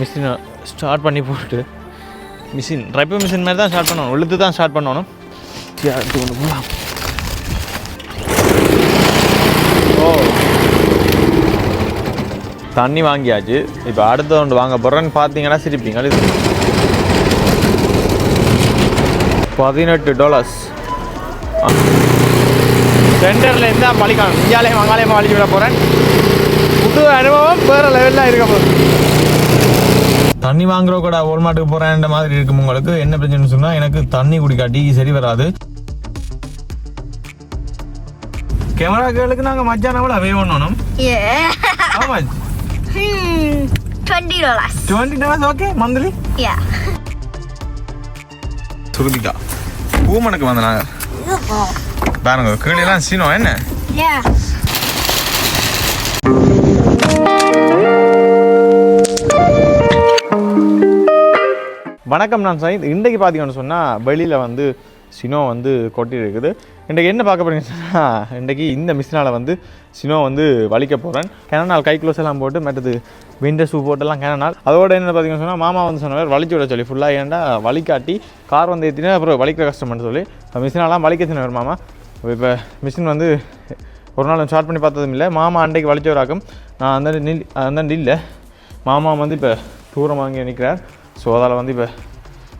மிஷினை ஸ்டார்ட் பண்ணி போட்டு மிஷின் ட்ரைப்பர் மிஷின் மாதிரி தான் ஸ்டார்ட் பண்ணணும். உழுத்து தான் ஸ்டார்ட் பண்ணணும். அடுத்து ஒன்று போகலாம் ஓ. தண்ணி வாங்கியாச்சு. இப்போ அடுத்த ஒன்று வாங்க போகிறேன்னு பார்த்தீங்கன்னா சிரிப்பீங்க. இது பதினெட்டு டாலர்ஸ் சென்டரில் இருந்தால் பழிக்கணும். இந்தியாலேயும் வங்காளையும் வலிச்சு விட போகிறேன் புது அனுபவம் வேறு லெவலில் இருக்க போகுது. தண்ணி வாங்குற கூட ஓல்மாட்டுக்கு போகிறேன்ற மாதிரி இருக்கும் உங்களுக்கு. என்ன பிரச்சனைன்னு சொன்னால் எனக்கு தண்ணி குடிக்காட்டி சரி வராது. கேமராக்களுக்கு நாங்கள் மத்தியானம் கூட அவே பண்ணணும். Hmm. Twenty dollars. Twenty dollars okay monthly Yeah. சுருதிக்கா பூமனுக்கு வந்த நாங்கள் பாருங்க கீழெல்லாம் சீனம் என்ன? வணக்கம் நான் சாய் இன்றைக்கு பார்த்தீங்கன்னு சொன்னால் வெளியில் வந்து சினோ வந்து கொட்டி இருக்குது. இன்றைக்கு என்ன பார்க்க போகிறீங்கன்னு சொன்னால் இன்றைக்கு இந்த மிஷினால் வந்து சினோ வந்து வலிக்க போகிறேன் கிணநாள் கை க்ளோஸ் எல்லாம் போட்டு மற்றது விண்டர் ஷூ போட்டெல்லாம் கிணநாள் அதோட என்ன பார்த்தீங்கன்னு சொன்னால் மாமா வந்து சொன்னவர் வலிச்சு விட சொல்லி ஃபுல்லாக ஏன்டா வலிக்காட்டி கார் வந்து ஏற்றினா அப்புறம் வலிக்கிற கஷ்டம்னு சொல்லி. மிஷினாலாம் வலிக்க சொன்னவர் மாமா. இப்போ மிஷின் வந்து ஒரு நாள் ஸ்டார்ட் பண்ணி பார்த்ததும் இல்லை. மாமா அன்றைக்கு வலிச்சவராக்கும். நான் அந்த நில் அந்த இல்லை மாமா வந்து இப்போ தூரம் வாங்கி நிற்கிறார் ஸோ அதால் வந்து இப்போ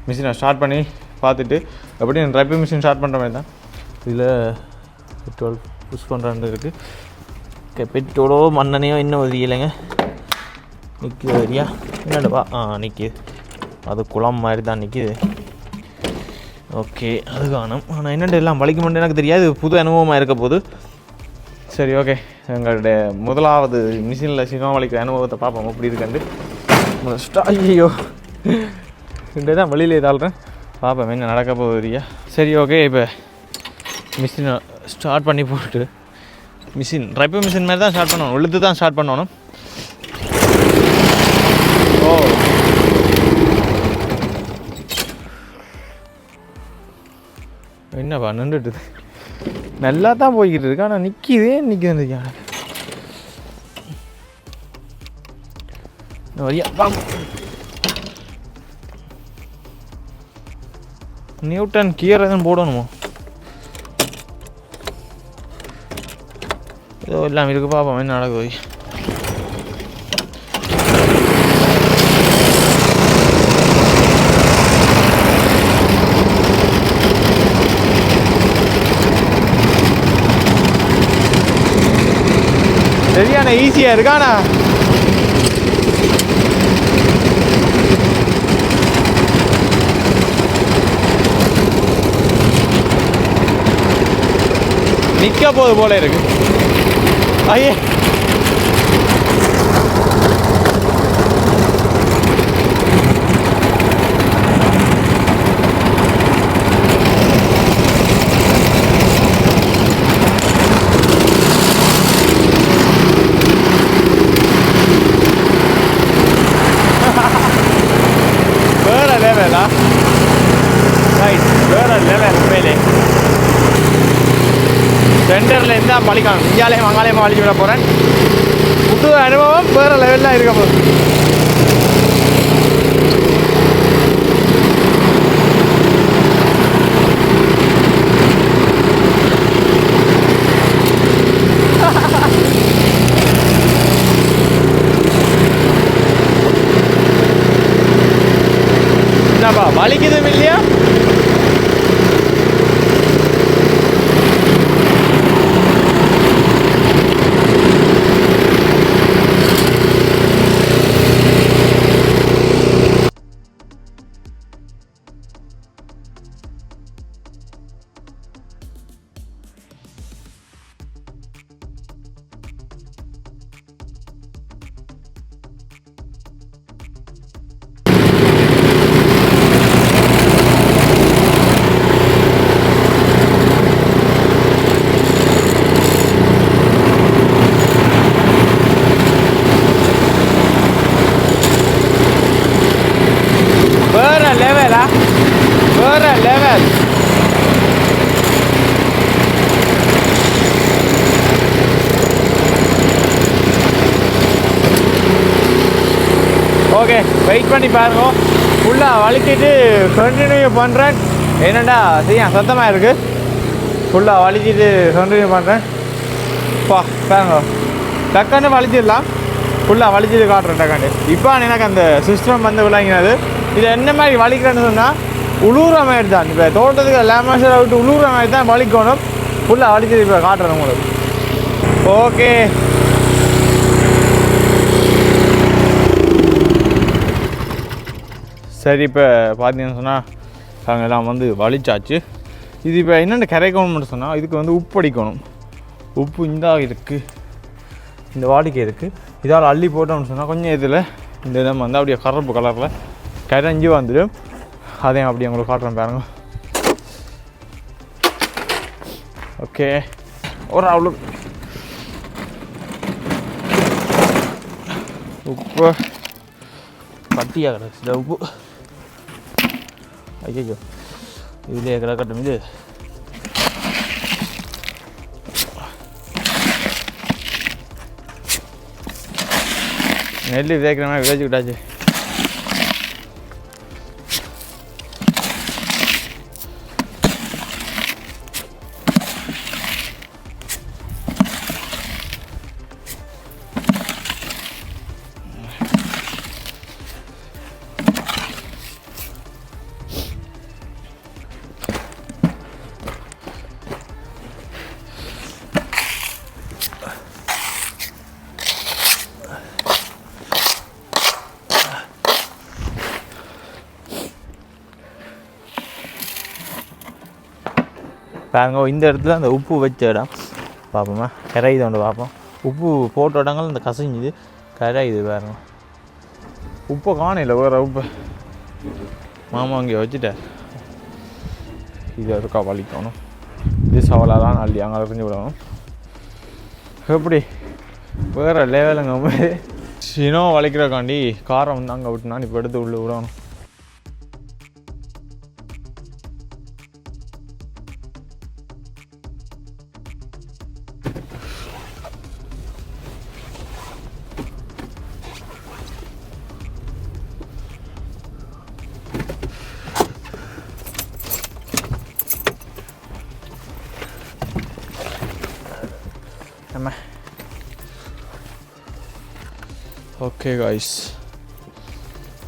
மிஷினை ஸ்டார்ட் பண்ணி பார்த்துட்டு எப்படி ட்ரைப்பிங் மிஷின் ஸ்டார்ட் பண்ணுற மாதிரி தான். இதில் பெட்ரோல் புஷ் பண்ணுறான்னு இருக்குது ஓகே பெட்ரோலோ மண்ணெண்ணையோ இன்னும் ஒதுக்கலைங்க நிற்குது வரியா என்னடா ஆ நிற்கிது அது குளம் மாதிரி தான் நிற்கிது ஓகே அது காணும். ஆனால் என்னென்ன எல்லாம் வலிக்க முடியும் எனக்கு தெரியாது. புது அனுபவமாக இருக்க போது. சரி ஓகே எங்களுடைய முதலாவது மிஷினில் சினிமா வலிக்கிற அனுபவத்தை பார்ப்போம். அப்படி இருக்கண்டு ஐயோ இந்த தான் வழியிலே இதாள்றேன் பார்ப்போம் என்ன நடக்க போகுதுரியா? சரி ஓகே இப்போ மிஷினை ஸ்டார்ட் பண்ணி போட்டு மிஷின் ட்ரைப்பர் மிஷின் மாதிரி தான் ஸ்டார்ட் பண்ணணும். உழுது தான் ஸ்டார்ட் பண்ணணும். ஓ. என்னப்பா நின்றுட்டுது. நல்லா தான் போய்கிட்டு இருக்கு ஆனால் நிற்கிதே நிற்கிது எனக்கு வரியா நியூட்டன் கியர் எதுவும் போடணுமோ? ஏதோ எல்லாம் இருக்கு பார்ப்போம் என்ன நடக்குது சரியான ஈஸியாக இருக்கானா நிற்க போது போல இருக்கு. ஐயே வேற லெவலா ரைட் வேற லெவல் உண்மையிலே தான் இருந்தால் பழிக்கணும் இந்தியாலேயும் வங்காளையும் வலிச்சு விட போகிறேன் புது அனுபவம் வேறு லெவலில் இருக்க போகுது. வேற லெவல் ஓகே வெயிட் பண்ணி பாருங்க. ஃபுல்லாக வலிக்கிட்டு கண்டினியூ பண்ணுறேன் என்னடா செய்ய சத்தமாக இருக்குது ஃபுல்லாக வலிச்சிட்டு கண்டினியூ பண்ணுறேன் பா பாருங்க. டக்குன்னு வலிச்சிடலாம். ஃபுல்லாக வலிச்சிட்டு காட்டுறேன் டக்குன்னு. இப்போ எனக்கு அந்த சிஸ்டம் வந்து விளங்கினது. இது என்ன மாதிரி வலிக்கிறேன்னு சொன்னால் உழுவுற மாதிரி தான். இப்போ தோட்டத்துக்கு லேமஸை விட்டு உழுவுற மாதிரி தான் வலிக்கணும். ஃபுல்லாக வலிச்சிட்டு இப்போ காட்டுறேன் உங்களுக்கு. ஓகே. சரி இப்போ பார்த்தீங்கன்னு சொன்னால் நாங்கள் எல்லாம் வந்து வலிச்சாச்சு. இது இப்போ என்னென்ன கரைக்கணும்னு சொன்னால் இதுக்கு வந்து உப்பு அடிக்கணும். உப்பு இந்த இருக்குது இந்த வாடிக்கை இருக்குது இதால் அள்ளி போட்டோம்னு சொன்னால் கொஞ்சம் இதில் இந்த இதை வந்து அப்படியே கருப்பு கலரில் கரைஞ்சி வந்துடும். அதையும் அப்படியே உங்களுக்கு காட்டுறேன் பாருங்க. ஓகே ஒரு அவ்வளோ உப்பு. கட்டியாக கிடக்கு உப்பு. ஐயோ இதுலேயே கிடக்கட்டும் இது. நெல் விதைக்கிற மாதிரி விதைச்சுக்கிட்டாச்சு. பாருங்க இந்த இடத்துல அந்த உப்பு வச்ச இடம். பார்ப்போமா கரையுது ஒன்று பார்ப்போம் உப்பு போட்ட இடங்கள் இந்த கசைஞ்சுது. கரையுது பாருங்க. உப்பை காணையில் வேறு உப்பு. மாமா அங்கே வச்சுட்டார் இது இருக்கா வலிக்கணும்? இது சவலாக அள்ளி அங்கே அறிஞ்சு விடணும். எப்படி? வேறு லெவலுங்க சினோ வலிக்கிறக்காண்டி காரை வந்து அங்கே விட்டுனா இப்போ எடுத்து உள்ளே விடணும். நம்ம ஓகே காய்ஸ்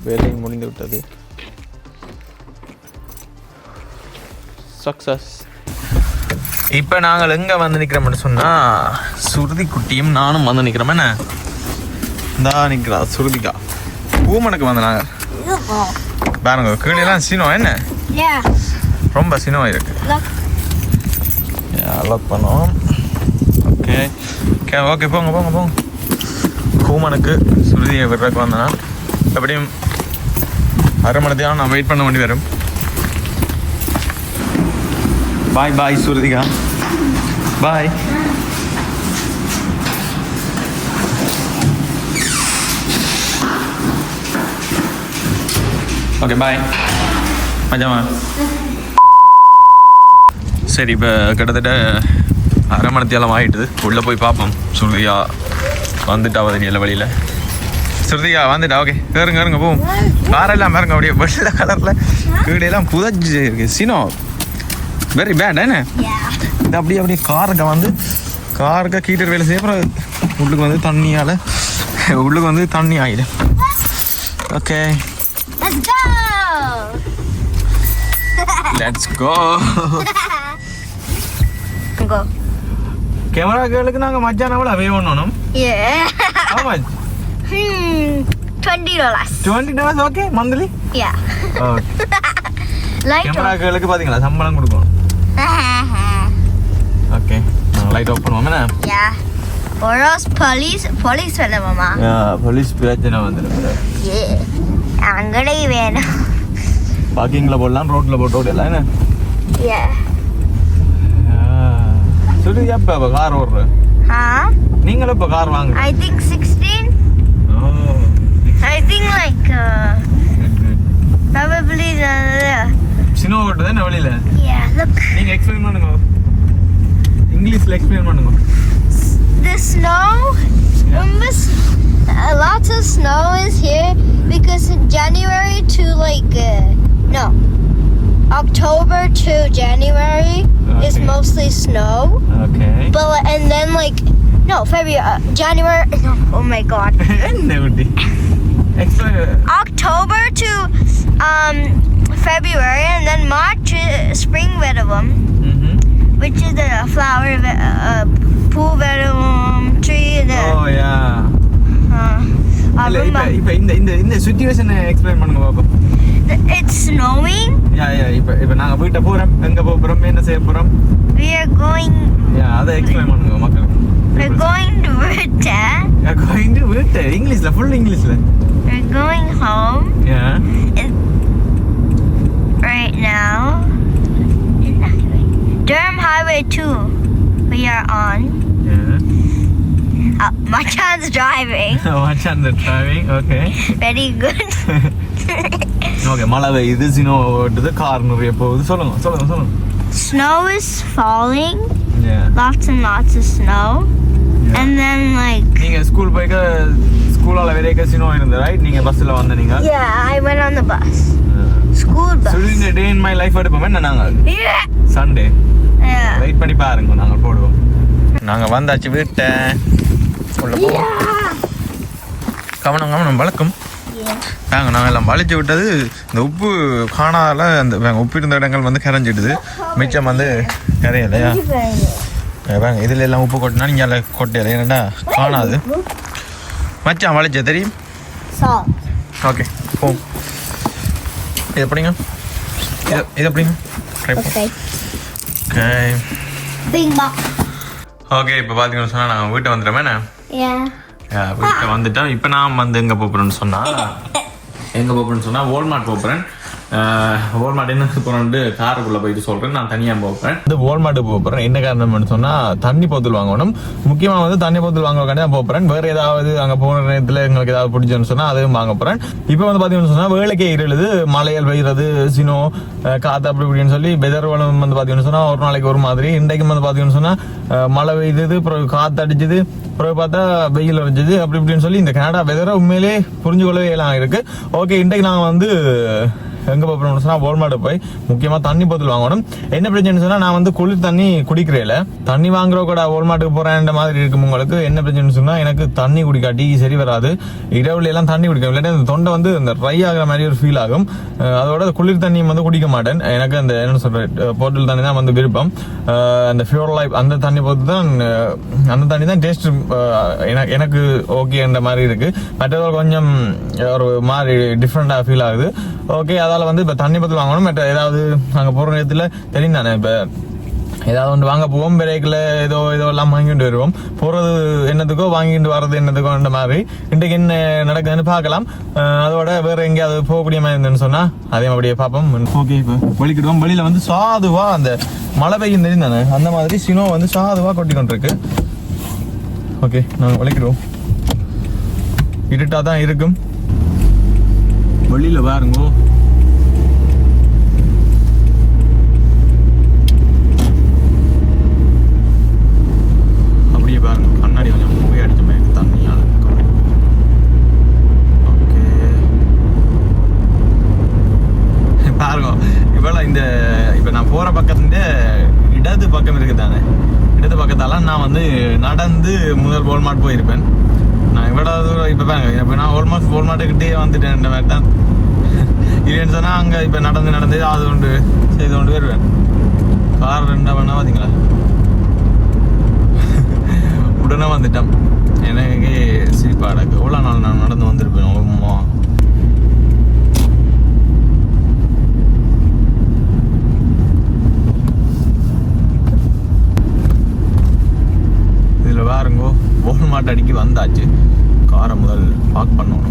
வேலை முடிந்து விட்டது சக்ஸஸ் இப்போ நாங்கள் எங்கே வந்து நிற்கிறோம்னு சொன்னால் சுருதி குட்டியும் நானும் வந்து நிற்கிறோம் என்ன? இந்தா நிற்கிறா சுருதிக்கா பூமனுக்கு வந்து நாங்கள். பாருங்க கீழெல்லாம் சீனோ என்ன. ரொம்ப சினோ இருக்கு. லாக் பண்ணுவோம் ஓகே ஓகே ஓகே போங்க போங்க போங்க. கூமனுக்கு சுருதியை விடுறதுக்கு வந்தேன்னா எப்படியும் அரை மணி நேரம் நான் வெயிட் பண்ண வேண்டி வரும். பாய் பாய் சுருதிகா பாய் ஓகே பாய் மஜாமா சரி இப்போ கிட்டத்தட்ட அரை மணத்தியாலம் ஆகிட்டுது உள்ளே போய் பார்ப்போம். சுருதியா வந்துட்டா தெரியல வழியில். சுருதியா வந்துட்டா ஓகே ஏறுங்க ஏறுங்க போவோம். காரெல்லாம் பாருங்க அப்படியே வெள்ளை கலரில் கீழெல்லாம் புதஞ்சு இருக்கு. சினோ வெரி பேட் என்ன. இது அப்படியே அப்படியே காருக்கு வந்து காருக்கு கீட்டர் வேலை செய்ய அப்புறம் உள்ளுக்கு வந்து தண்ணியால் உள்ளுக்கு வந்து தண்ணி ஆகிடும் okay Let's go. Let's go Go. Camera கேளுக்கு நாங்கள் மச்சான் எவ்வளோ வே பண்ணணும். How much? hmm. Twenty dollars. 20 dollars okay monthly? Yeah. Okay. Light camera on. கேளுக்கு பாத்தீங்களா சம்பளம் கொடுக்கணும் ஓகே லைட் ஆஃப் பண்ணுவோம் என்ன else police police வேலை மாமா போலீஸ் பிரச்சனை வந்துடும் Yeah. அங்கடை வேணும் பார்க்கிங்கில் போடலாம் ரோட்டில் போட்டு ஓடலாம் என்ன Yeah. சொல்லி எப்போ இப்போ கார் ஓடுற Huh? நீங்களும் இப்போ கார் வாங்க I think 16. I think like uh, probably the cinema ஓட்டுது என்ன வழியில் yeah. Look. நீங்கள் எக்ஸ்பிளைன் பண்ணுங்க இங்கிலீஷில் எக்ஸ்பிளைன் பண்ணுங்க the snow. Remember, s- uh, lots of snow is here because in January to like uh, no October to January is Okay. mostly snow. Okay But li- and then like no February, uh, January. No, oh my God. என்ன குட்டி explain October to um February, and then March is spring venom, which is the flower ve- uh, pool venom tree. The oh yeah uh, இல்ல இப்ப uh, இப்ப இந்த இந்த இந்த சிச்சுவேஷனை explain பண்ணுங்க பாப்போம் it's snowing. யா யா இப்ப இப்ப நாங்க வீட்டை போறோம் எங்க போக போறோம் என்ன செய்ய போறோம் We are going. யா அதை எக்ஸ்பிளைன் பண்ணுங்க மக்களுக்கு We're going to Vita. Going to வீட்டு இங்கிலீஷ்ல ஃபுல் இங்கிலீஷ்ல We're going home yeah right now. Durham Highway 2. We are on. Yeah Uh, my child's driving. Watch அந்த driving okay Very good. Okay மழை பெய்யுது சினோ ஓட்டுது car நிறைய போகுது சொல்லுங்க சொல்லுங்க சொல்லுங்க snow is falling. Yeah Lots and lots of snow. And then like நீங்க school போய்க்க ஸ்கூலால வரைக்கும் சினோ இருந்தது ரைட் நீங்க பஸ்ல வந்த நீங்க yeah, I went on the bus. School bus. சொல்லுங்க டே இன் மை லைஃப் எடுப்போமே என்ன நாங்க Yeah. Sunday Yeah. வெயிட் பண்ணி பாருங்க நாங்கள் போடுவோம் நாங்கள் வந்தாச்சு வீட்டை உள்ள போவோம் கவனம் கவனம் வழக்கம் Yeah. நாங்கள் நாங்கள் எல்லாம் வலிச்சு விட்டது. இந்த உப்பு காணாதால அந்த உப்பு இருந்த இடங்கள் வந்து கரைஞ்சிடுது. மிச்சம் வந்து கரையலையா? வேங்க இதில் எல்லாம் உப்பு கொட்டினா நீங்கள் அதில் கொட்டையில. ஏன்னா காணாது. மச்சான் வலிச்ச தெரியும். ஓகே போ இது எப்படிங்க? இது இது எப்படிங்க. ஓகே இப்போ பார்த்தீங்கன்னு சொன்னால் நாங்கள் வீட்டை வந்துட்டோமே Yeah. வீட்டை வந்துட்டோம் இப்போ நான் வந்து எங்கே போகிறேன்னு சொன்னால் எங்கே போகிறேன்னு சொன்னால் வால்மார்ட் போகிறேன் வால்மார்ட் என்ன போகிறேன்ட்டு காருக்குள்ளே போயிட்டு சொல்கிறேன் நான் தனியாக போகிறேன் வந்து வால்மார்ட் போகிறேன் என்ன காரணம்னு சொன்னால் தண்ணி போத்தல் வாங்கணும். முக்கியமாக வந்து தண்ணி போத்தல் வாங்க தான் போகிறேன் வேறு ஏதாவது அங்கே போன நேரத்தில் எங்களுக்கு ஏதாவது பிடிச்சதுன்னு சொன்னால் அதையும் வாங்க போகிறேன் இப்போ வந்து பார்த்தீங்கன்னு சொன்னால் வேலைக்கே இருளுது மலையல் பெய்யுறது சினோ காற்று அப்படி இப்படின்னு சொல்லி வெதர் வளம் வந்து பார்த்தீங்கன்னு சொன்னால் ஒரு நாளைக்கு ஒரு மாதிரி. இன்றைக்கும் வந்து பார்த்தீங்கன்னு சொன்னால் மழை பெய்யுது அப்புறம் காற்று அடிச்சுது அப்புறம் பார்த்தா வெயில் அடிச்சது அப்படி இப்படின்னு சொல்லி இந்த கனடா வெதரை உண்மையிலே புரிஞ்சு கொள்ளவே எல்லாம் இருக்கு. ஓகே இன்றைக்கு நான் வந்து எங்கே போறோம்னு சொன்னால் வால்மார்ட் போய் முக்கியமாக தண்ணி போத்தல் வாங்கணும். என்ன பிரச்சனை சொன்னால் நான் வந்து குளிர் தண்ணி குடிக்கிறேல. தண்ணி வாங்குற கூட வால்மார்ட்டுக்கு போறேன் மாதிரி இருக்கும் உங்களுக்கு. என்ன பிரச்சனை சொன்னால் எனக்கு தண்ணி குடிக்காட்டி சரி வராது. இரவுல எல்லாம் தண்ணி குடிக்கும் இல்லாட்டி அந்த தொண்டை வந்து இந்த ட்ரை ஆகிற மாதிரி ஒரு ஃபீல் ஆகும். அதோட குளிர் தண்ணியும் வந்து குடிக்க மாட்டேன். எனக்கு அந்த என்ன சொல்கிறேன் போர்ட்டல் தண்ணி தான் வந்து விருப்பம். அந்த ஃபியூர் லைஃப் அந்த தண்ணி பொறுத்து தான் அந்த தண்ணி தான் டேஸ்ட் எனக்கு ஓகே என்ற மாதிரி இருக்குது மற்றவர்கள் கொஞ்சம் ஒரு மாதிரி டிஃப்ரெண்ட்டாக ஃபீல் ஆகுது. ஓகே அதால் வந்து இப்போ தண்ணி பத்தில் வாங்கணும். மற்ற ஏதாவது அங்கே போகிற நேரத்தில் தெரியும் தானே? இப்போ ஏதாவது ஒன்று வாங்க போவோம் பிரேக்கில் ஏதோ ஏதோ எல்லாம் வாங்கிட்டு வருவோம். போகிறது என்னத்துக்கோ வாங்கிட்டு வர்றது என்னத்துக்கோன்ற மாதிரி. இன்றைக்கு என்ன நடக்குதுன்னு பார்க்கலாம். அதோட வேறு எங்கேயாவது போகக்கூடிய மாதிரி இருந்துன்னு சொன்னால் அதே அப்படியே பார்ப்போம். ஓகே இப்போ வலிக்கிடுவோம் வெளியில் வந்து சாதுவாக அந்த மழை பெய்யும் தெரியும் தானே? அந்த மாதிரி சினோ வந்து சாதுவாக கொட்டி கொண்டிருக்கு. ஓகே நாங்கள் வலிக்கிடுவோம் இருட்டாக தான் இருக்கும். வெளியில் பாருங்க. அப்படியே பாருங்க. கண்ணாடி கொஞ்சம் புகை அடிச்ச மாதிரி தண்ணியால் ஓகே. பாருங்க. இவ்வளோ இந்த இப்போ நான் போகிற பக்கத்துல இடது பக்கம் இருக்குது தானே இடது பக்கத்தால நான் வந்து நடந்து முதல் வால்மார்ட் போயிருப்பேன். எவ்வளோ தூரம் இப்போ பாருங்க இப்போ நான் ஆல்மோஸ்ட் வால்மார்ட்டுக்கிட்டே வந்துட்டேன் இந்த மாதிரி தான். இல்லைன்னு சொன்னால் அங்கே இப்போ நடந்து நடந்து அது கொண்டு செய்து கொண்டு வருவேன். கார் ரெண்டாக பண்ணா பார்த்தீங்களா உடனே வந்துட்டேன். எனக்கு சிரிப்பாட எவ்வளோ நாள் நான் நடந்து வந்திருப்பேன் அம்மா. இதில் பாருங்கோ வால்மார்ட் அடிக்கி வந்தாச்சு. காரை முதல் பார்க் பண்ணணும்.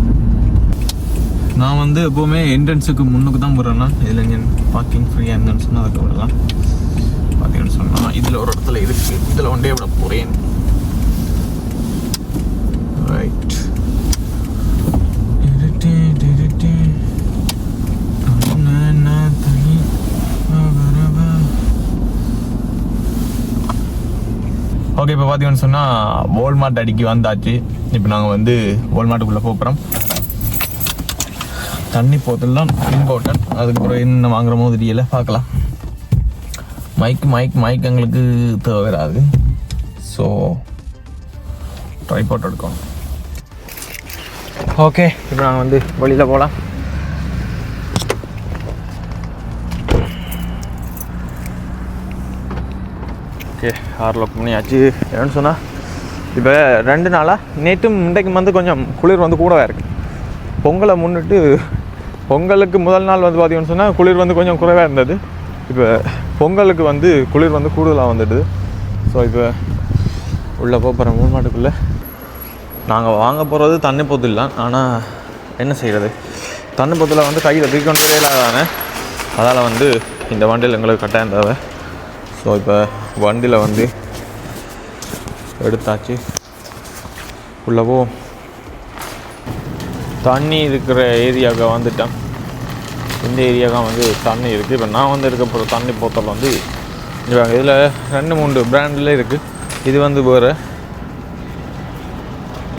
நான் வந்து எப்போவுமே என்ட்ரன்ஸுக்கு முன்னுக்கு தான் போகிறேன்னா இதில் இங்கே பார்க்கிங் ஃப்ரீயாக இருந்தேன்னு சொன்னால் அதுக்கு விடலாம் பார்த்தீங்கன்னு சொன்னால் இதில் ஒரு இடத்துல இருக்குது இதில் ஒன்றே விட போகிறேன் ரைட் ஓகே இப்போ பார்த்தீங்கன்னு சொன்னால் வால்மார்ட் அடிக்கி வந்தாச்சு. இப்போ நாங்கள் வந்து வால்மார்ட்டுக்குள்ளே போகிறோம் தண்ணி போத்தல் தான் இம்பார்ட்டன்ட் அதுக்கப்புறம் என்ன வாங்குறமோ தெரியல. பார்க்கலாம் மைக் மைக் மைக் எங்களுக்கு தேவை வராது. ஸோ ட்ரைபாட் எடுக்கணும். ஓகே இப்போ நாங்கள் வந்து வெளியில் போகலாம் ஓகே ஆறு லோக் பண்ணியாச்சு. என்னன்னு சொன்னால் இப்போ ரெண்டு நாளாக நேற்றும் இன்றைக்கும் வந்து கொஞ்சம் குளிர் வந்து கூடவே இருக்குது பொங்கலை முன்னிட்டு பொங்கலுக்கு முதல் நாள் வந்து பார்த்தீங்கன்னு சொன்னால் குளிர் வந்து கொஞ்சம் குறைவாக இருந்தது. இப்போ பொங்கலுக்கு வந்து குளிர் வந்து கூடுதலாக வந்துடுது. ஸோ இப்போ உள்ளே போகிறோம் மாட்டுக்குள்ளே. நாங்கள் வாங்க போகிறது தண்ணி பொத்தில் தான் ஆனால் என்ன செய்கிறது தண்ணி பொத்தில் வந்து கையில் தூக்கி கொண்டு தானே அதால் வந்து இந்த வண்டியில் எங்களுக்கு கட்டாயம் தேவை. ஸோ இப்போ வண்டியில் வந்து எடுத்தாச்சு. உள்ளவோ தண்ணி இருக்கிற ஏரியாவுக்கு வந்துட்டேன். இந்த ஏரியாவுக்கு வந்து தண்ணி இருக்குது இப்போ நான் வந்து இருக்க போகிற தண்ணி போத்தல் வந்து இதில் ரெண்டு மூணு பிராண்டில் இருக்குது இது வந்து வேறு.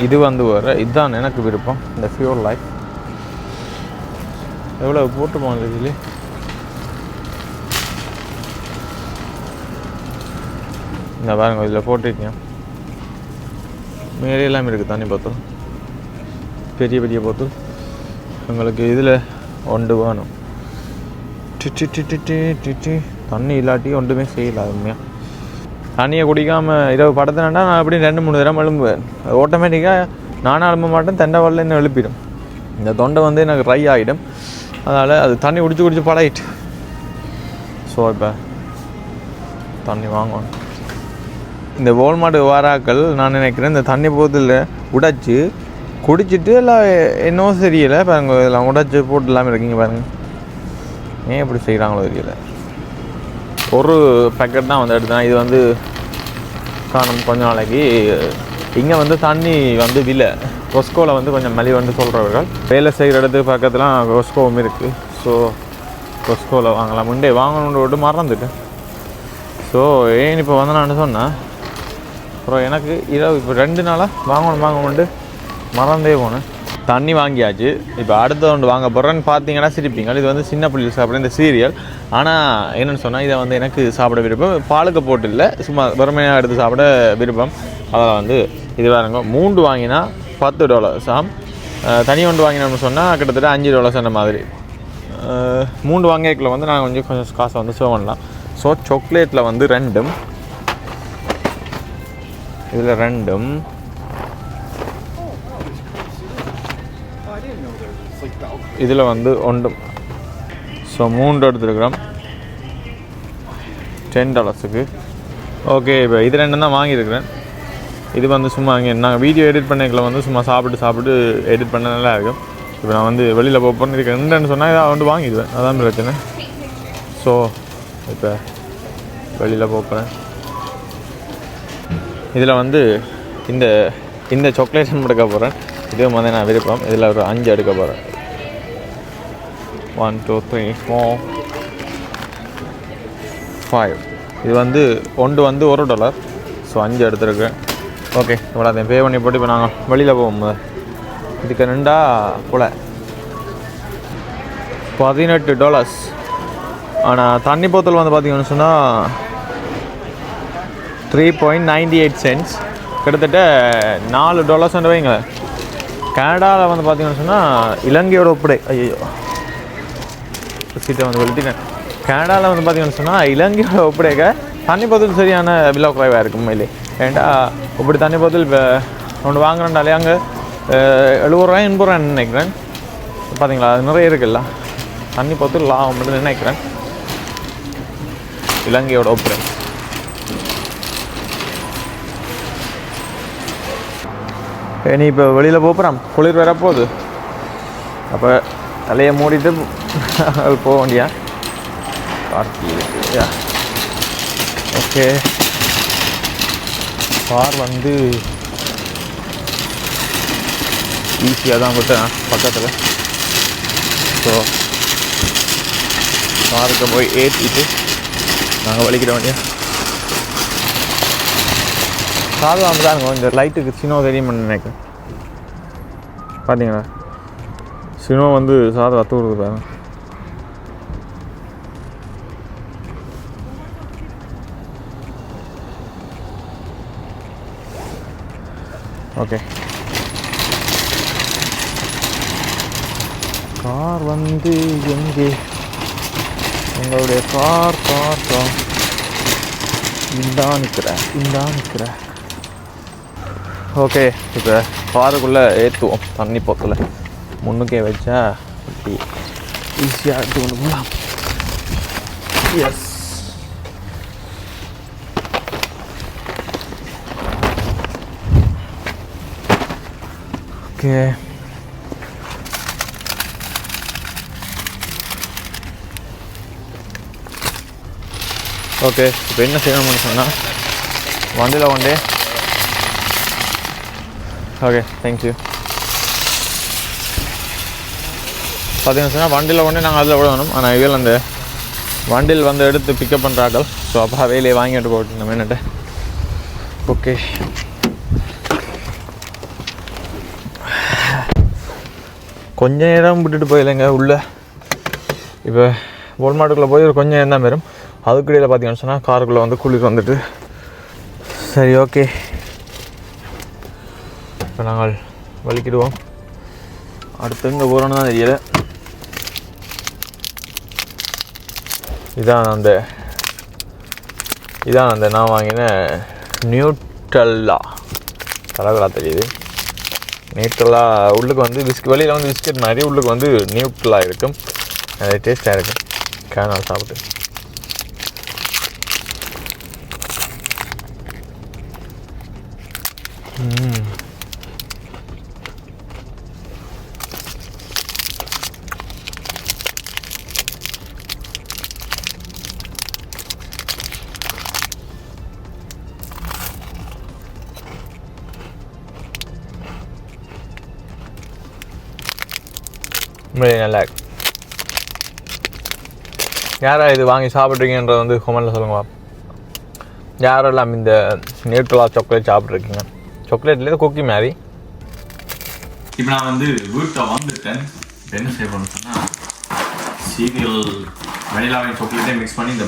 இது வந்து வேறு. இதுதான் எனக்கு விருப்பம். இந்த ஃபியூர் லைஃப் எவ்வளோ போட்டு போனது இதில் இந்த பாருங்க இதில் போட்டிருக்கேன் மேலே எல்லாம் இருக்குது தண்ணி போத்தல் பெரிய பெரிய போத்தல் உங்களுக்கு இதில் ஒன்று வேணும். டி டி டி டி டி தண்ணி இல்லாட்டி ஒன்றுமே செய்யல உண்மையாக தண்ணியை குடிக்காமல் இரவு படுத்தினா நான் அப்படியே ரெண்டு மூணு தடவை எழும்புவேன். ஆட்டோமேட்டிக்காக நானும் எழும்ப மாட்டேன் தெண்டை வரல என்ன எழுப்பிடும். இந்த தொண்டை வந்து எனக்கு ட்ரை ஆகிடும் அதனால் அது தண்ணி குடிச்சு குடிச்சு பழகிட்டு. ஸோ இப்போ தண்ணி வாங்கணும். இந்த வால்மார்ட் வாராக்கள் நான் நினைக்கிறேன் இந்த தண்ணி போதில் உடைச்சி குடிச்சிட்டு எல்லாம் என்னவோ சரியில்லை பாருங்க இதெல்லாம் உடைச்சி போட்டு இல்லாமல் இருக்கீங்க பாருங்க. ஏன் இப்படி செய்கிறாங்களோ தெரியல. ஒரு பேக்கெட் தான் வந்து எடுத்தேன். இது வந்து காணும் கொஞ்ச நாளைக்கு. இங்கே வந்து தண்ணி வந்து விலை. கொஸ்கோவில் வந்து கொஞ்சம் மலி வந்து சொல்கிறவர்கள் வேலை செய்கிற இடத்துக்கு பக்கத்துலாம் கொஸ்கோவும் இருக்குது ஸோ கொஸ்கோவில் வாங்கலாம். முண்டே வாங்கணுன்ற விட்டு மறந்துட்டேன். ஸோ ஏன் இப்போ வந்தேன்னு சொன்னேன் அப்புறம் எனக்கு இதை இப்போ ரெண்டு நாளாக வாங்கணும் வாங்கணும்ட்டு மறந்தே போனேன். தண்ணி வாங்கியாச்சு. இப்போ அடுத்த ஒன்று வாங்க போகிறேன்னு பார்த்தீங்கன்னா சிரிப்பீங்க. இது வந்து சின்ன பிள்ளைகள் சாப்பிட்ற இந்த சீரியல் ஆனால் என்னென்னு சொன்னால் இதை வந்து எனக்கு சாப்பிட விருப்பம். பாலுக்கு போட்டு இல்லை சும்மா வெறுமையாக எடுத்து சாப்பிட விருப்பம். அதில் வந்து இது வேறுங்க மூண்டு வாங்கினா பத்து டாலர்ஸாம் தனி ஒன்று வாங்கினோம்னு சொன்னால் கிட்டத்தட்ட அஞ்சு டாலர்ஸ் அந்த மாதிரி. மூன்று வாங்கியக்கில் வந்து நான் கொஞ்சம் கொஞ்சம் காசை வந்து சேவ் பண்ணலாம். ஸோ சாக்லேட்டில் வந்து ரெண்டும். இதில் ரெண்டும். இதில் வந்து ஒன்றும். ஸோ மூன்று எடுத்துருக்குறோம். டென் டாலர்ஸுக்கு ஓகே இப்போ இது ரெண்டும் தான் வாங்கியிருக்கிறேன். இது வந்து சும்மா அங்கே நாங்கள் வீடியோ எடிட் பண்ணிக்கல வந்து சும்மா சாப்பிட்டு சாப்பிட்டு எடிட் பண்ண நல்லா இருக்கும். இப்போ நான் வந்து வெளியில் போக போகிறேன் இதுக்கு ரெண்டுன்னு சொன்னால் இதை வந்து வாங்கிடுவேன். அதான் பிரச்சனை. ஸோ இப்போ வெளியில் போகிறேன் இதில் வந்து இந்த இந்த சாக்லேட் எடுக்க போகிறேன் இதே மாதிரி நான் விருப்பம். இதில் ஒரு அஞ்சு எடுக்க போகிறேன் one two three four five இது வந்து ஒன்று வந்து ஒரு டாலர் ஸோ அஞ்சு எடுத்துருக்கேன். ஓகே இவ்வளோ அதையும் பே பண்ணி போட்டு இப்போ நாங்கள் வெளியில் போவோம் இதுக்கு ரெண்டா புல பதினெட்டு டாலர்ஸ் ஆனால் தண்ணி போத்தல் வந்து பார்த்தீங்கன்னு சொன்னால் three point ninety eight cents கிட்டத்தட்ட நாலு டாலர்ஸ் வைங்க கனடாவில் வந்து பார்த்தீங்கன்னு சொன்னால் இலங்கையோட ஒப்படை. ஐயோ சீட்டை வந்து வெளுத்திட்டேன். கனடாவில் வந்து பார்த்தீங்கன்னு சொன்னால் இலங்கையோட ஒப்படைக்க தண்ணி பதில் சரியான விலை குறைவாக இருக்கும் உண்மையிலே. ஏன்டா இப்படி தண்ணி போத்தல் இப்போ ஒன்று வாங்குறேன்டாலே அங்கே எழுபது ரூபாய் எண்பது ரூபாய் நினைக்கிறேன். பார்த்தீங்களா அது நிறைய இருக்குல்ல. தண்ணி போத்தல் லாபம் மட்டும் நினைக்கிறேன். இலங்கையோட ஒப்படை. இனி இப்போ வெளியில் போகிறோம் குளிர் வரப்போகுது அப்போ தலையை மூடிட்டு போக வேண்டியா? கார்த்தி ஓகே. கார் வந்து ஈஸியாக தான் விட்டேன் பக்கத்தில். ஸோ காருக்கு போய் ஏற்றிட்டு நாங்கள் வலிக்கிட வேண்டியா? சாது வந்து பாருங்க இந்த லைட்டுக்கு சினோ தெரியும் நினைக்கிறேன் பார்த்தீங்களா சினோ வந்து சாதம் வத்து விடுது பாருங்க. ஓகே கார் வந்து எங்கே? உங்களுடைய கார் கார் கார் இந்தா நிற்கிற இந்தா நிற்கிறேன் ஓகே இப்போ காருக்குள்ளே ஏற்றுவோம் தண்ணி போத்தில் முன்னுக்கே வச்சா இப்படி ஈஸியாக எடுத்து கொண்டு போகலாம் எஸ் ஓகே. ஓகே இப்போ என்ன செய்யணும்னு சொன்னால் வண்டியில் கொண்டே ஓகே தேங்க்யூ பார்த்தீங்கன்னு சொன்னால் வண்டியில் கொண்டே நாங்கள் அதில் விடணும் ஆனால் இதில் அந்த வண்டியில் வந்து எடுத்து பிக்கப் பண்ணுறாக்கள் ஸோ அப்போ வேலையை வாங்கிட்டு போட்டு நம்ம என்னட்டு? ஓகே கொஞ்ச நேரம் விட்டுட்டு போயிடலைங்க உள்ளே. இப்போ வால்மார்ட்டுக்குள்ளே போய் ஒரு கொஞ்சம் நேரம் தான் வரும். அதுக்கிடையில் பார்த்தீங்கன்னு சொன்னால் காருக்குள்ளே வந்து குளிர் வந்துட்டு. சரி ஓகே இப்போ நாங்கள் வலிக்கிடுவோம். அடுத்து எங்கே போகிறோன்னு தான் தெரியலை. இதான் அந்த இதான் அந்த நான் வாங்கின நியூட்ரல்லா தலைவலா தெரியுது. நியூட்ரலா உள்ளுக்கு வந்து பிஸ்கட் வெளியில் வந்து பிஸ்கட் மாதிரி உள்ளுக்கு வந்து நியூட்ரலா இருக்கும். அது டேஸ்ட்டாக இருக்கும். கேனால் சாப்பிட்டு ம் உண்மையிலே நல்லா இருக்கு யாரா இது வாங்கி சாப்பிட்றீங்கன்றத வந்து கொமெண்டில் சொல்லுங்க. யாரெல்லாம் இந்த நியூட்ரலா சாக்லேட் சாப்பிட்ருக்கீங்க சாக்லேட்லேயே குக்கி மாதிரி. இப்போ நான் வந்து வீட்டில் வந்துட்டேன். என்ன செய்ய சொன்னால் சீரியல் வெனிலாவையும் சாக்லேட்டையும் மிக்ஸ் பண்ணி இந்த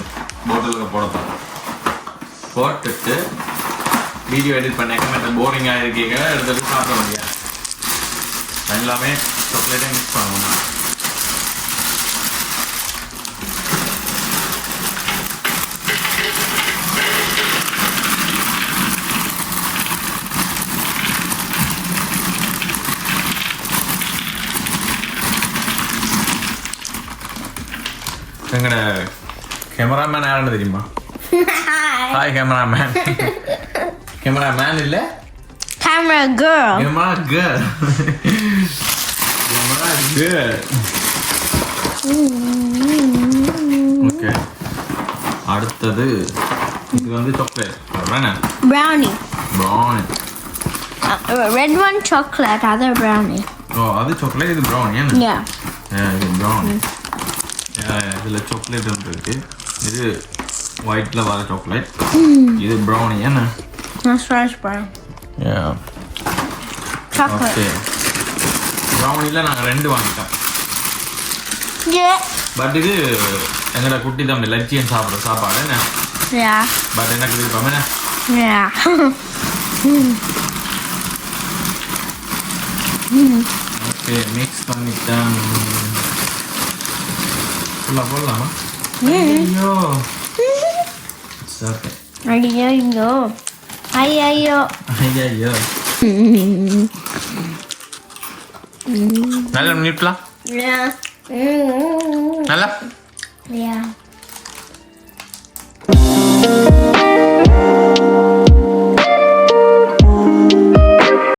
பாட்டிலுக்கு போட போகிறேன் போட்டுட்டு வீடியோ எடிட் பண்ணேக்க மற்ற போரிங்காக இருக்கீங்க. எடுத்துகிட்டு சாப்பிட முடியாது வெனிலாவே சாக்லேட்டையும் மிக்ஸ் பண்ணணும் எங்கட கேமராமேன் யாருன்னு தெரியுமா ஹாய் கேமராமேன் கேமராமேன் இல்லை Camera girl. Camera girl camera girl okay அடுத்தது இது வந்து சாக்லேட் வேணா Brownie. Brownie Uh, red one chocolate, other brownie. Oh அது சாக்லேட் இது ப்ரௌனி என்ன? Yeah. Yeah, இது ப்ரௌனி இதில் சாக்லேட் ஒன்று இருக்கு. இது ஒயிட்ல வர சாக்லேட் இது ப்ரௌனி என்ன? That's raspberry. Chocolate. ஓகே ப்ரௌனியில் நாங்கள் ரெண்டு வாங்கிட்டோம். பட் இது எங்களோட குட்டி தம்பி லட்சியம் சாப்பிட்ற சாப்பாடு என்ன. பட் என்ன Yeah. ஓகே மிக்ஸ் பண்ணிட்டேன் ஃபுல்லாக போடலாமா ஐயோ ஓகே Ayyo. Ayyo. ஐயோ Nala, mute lang. Yeah. Nala? Yeah.